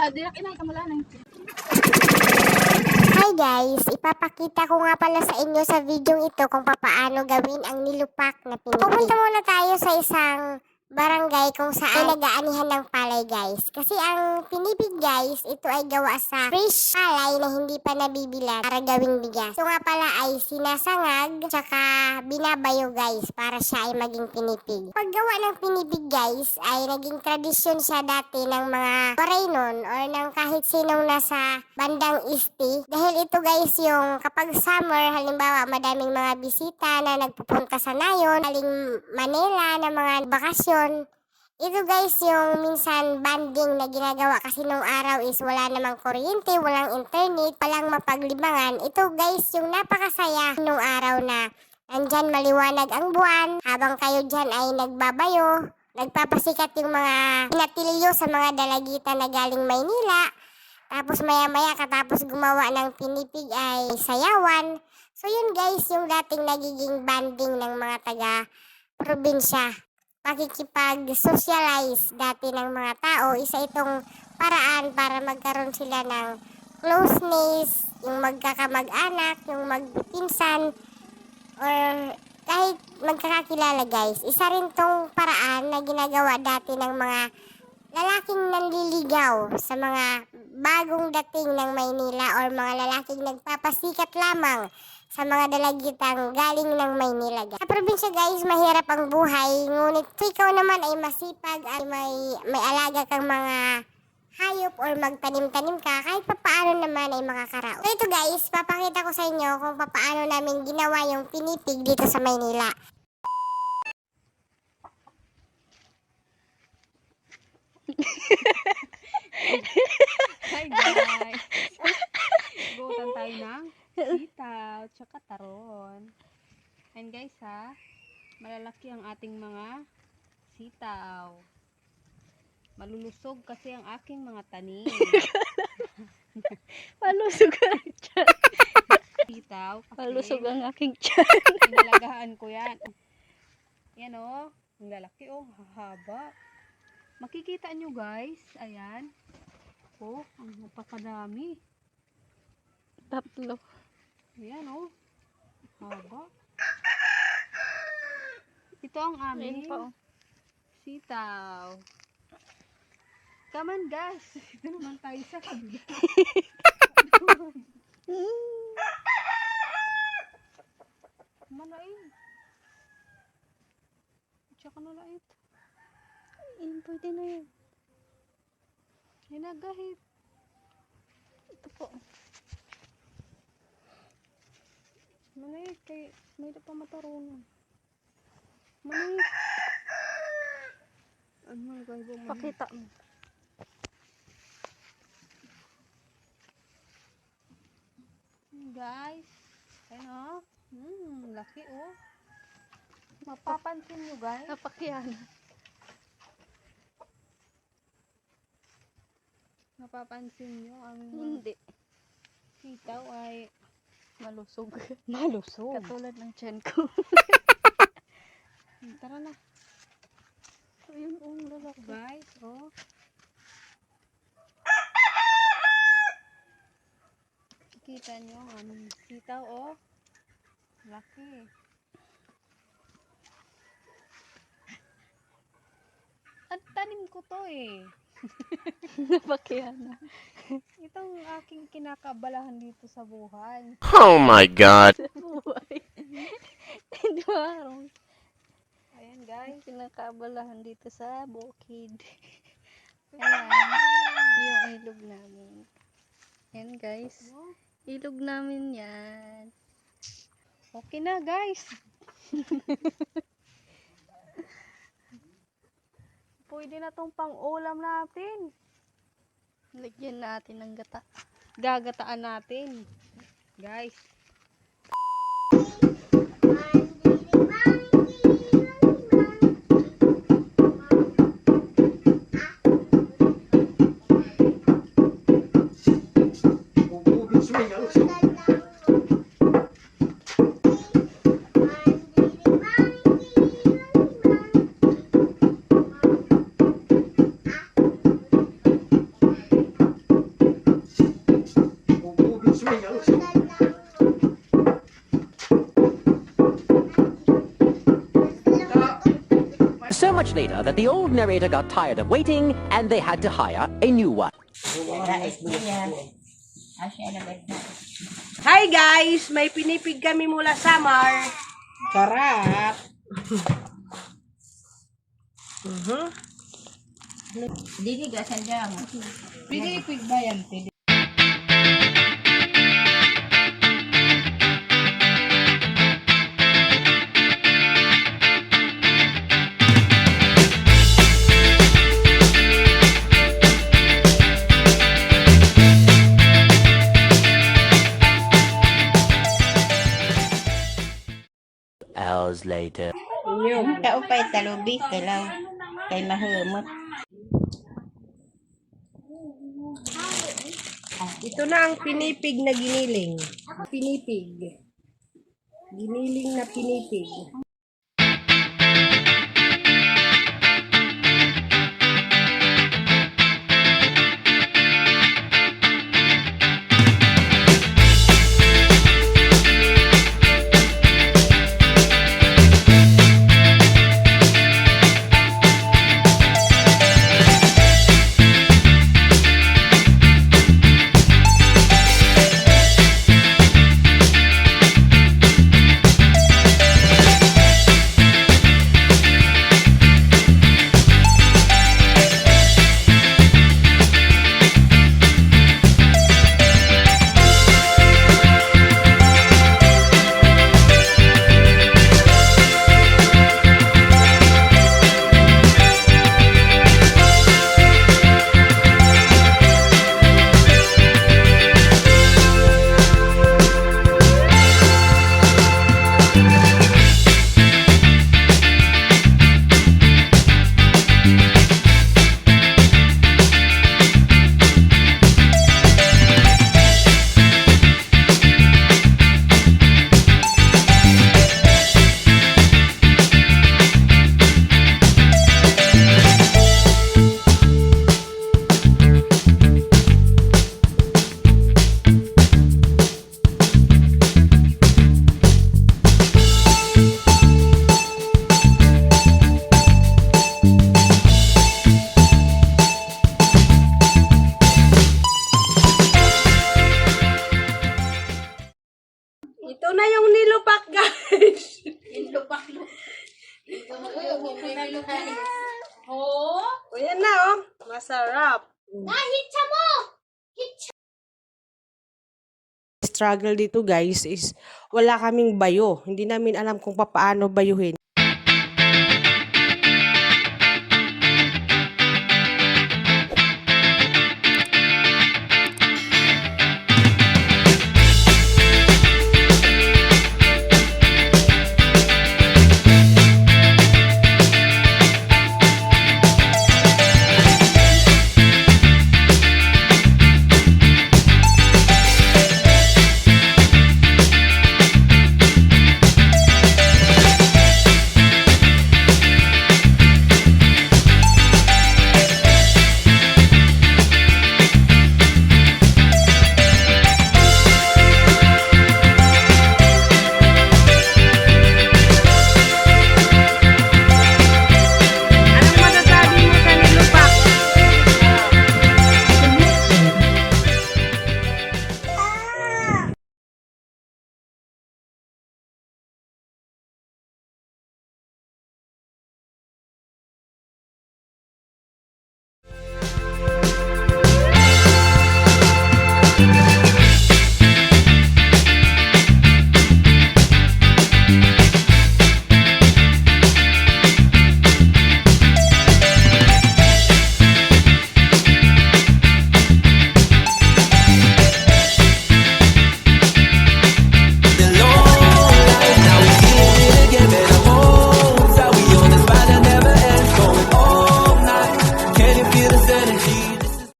Hi guys! Ipapakita ko nga pala sa inyo sa video ito kung papaano gawin ang nilupak na pinipig. Pupunta muna tayo sa isang barangay kung saan nag-aanihan ng palay guys. Kasi ang pinipig guys, ito ay gawa sa fresh palay na hindi pa nabibilan para gawing bigas. Ito nga pala ay sinasangag tsaka binabayo guys para siya ay maging pinipig. Paggawa ng pinipig guys ay naging tradisyon siya dati ng mga Paraynon or ng kahit sinong nasa bandang isti. Dahil ito guys yung kapag summer, halimbawa madaming mga bisita na nagpupunta sa Nayon, aling Manila na mga bakasyon. Ito guys yung minsan banding na ginagawa kasi nung araw is wala namang kuryente, walang internet, walang mapaglibangan. Ito guys yung napakasaya nung araw na nandyan maliwanag ang buwan habang kayo dyan ay nagbabayo. Nagpapasikat yung mga pinatilyo sa mga dalagitan na galing Maynila. Tapos maya-maya katapos gumawa ng pinipig ay sayawan. So yun guys, yung dating nagiging banding ng mga taga probinsya. Pakikipag-socialize dati ng mga tao. Isa itong paraan para magkaroon sila ng closeness, yung magkakamag-anak, yung magpinsan, or kahit magkakakilala guys. Isa rin tong paraan na ginagawa dati ng mga lalaking nanliligaw sa mga bagong dating ng Maynila or mga lalaking nagpapasikat lamang sa mga dalagitang galing ng Maynila. Sa probinsya guys, mahirap ang buhay, ngunit ikaw naman ay masipag ay may, may alaga kang mga hayop or magtanim-tanim ka, kahit papaano naman ay makakaraos. So ito guys, papakita ko sa inyo kung papaano namin ginawa yung pinipig dito sa Maynila. Hi guys! Butan tayo ng sitaw, tsaka taron. And guys ha, malalaki ang ating mga sitaw. Malulusog kasi ang aking mga tanim. Malusog ang tiyan. Sitaw kasi Malusog ang aking tiyan. inalagahan ko yan. Yan o, ang lalaki o, hahaba. Makikita nyo guys, ayan. Oh, ang napakadami. Tatlo. Ayan o. Haba. Ito ang Ayan aming pa oh. sitaw. Come on guys. Ito naman tayo sa kabila. Malain. Tsaka nalait. Ayun, pwede na yun. Hinagahit. Ito po. Malait kay may pa matarunan. Malait. Ano nga guys, bumalik. Pakita mo. Guys, ano? Hmm, laki oh. Mapapansin nyo guys. Napakyan. Mapapansin nyo ang Hindi. sitaw ay Malusog. malusog. Katulad ng tiyan ko. Tara na Ayun, oh, lalaki. guys, oh. Kita nyo ang aming sitaw oh. Laki. At tanim ko to eh. Napakyan na. Itong aking kinakabalahan dito sa buhay. Oh my god. Buhay. Hindi marong. Ayan guys. Kinakabalahan dito sa bukid. Ayan. Yung ilog namin. Yan guys. Ilog namin yan. Okay na guys. Pwede na tong pang-ulam natin. Lagyan natin ng gata. Gagataan natin. Guys. So much later that the old narrator got tired of waiting and they had to hire a new one. Hi guys! May pinipig kami mula Samar. Sarap! Mhm. Pinipig ba yan? Hours later. Tao pa'y talubi, kailaw, kay mahumot. Ito na ang pinipig na giniling. Pinipig. Giniling na pinipig. Oh. O yan na, oh. Masarap. struggle dito guys is wala kaming bayo. Hindi namin alam kung paano bayuhin.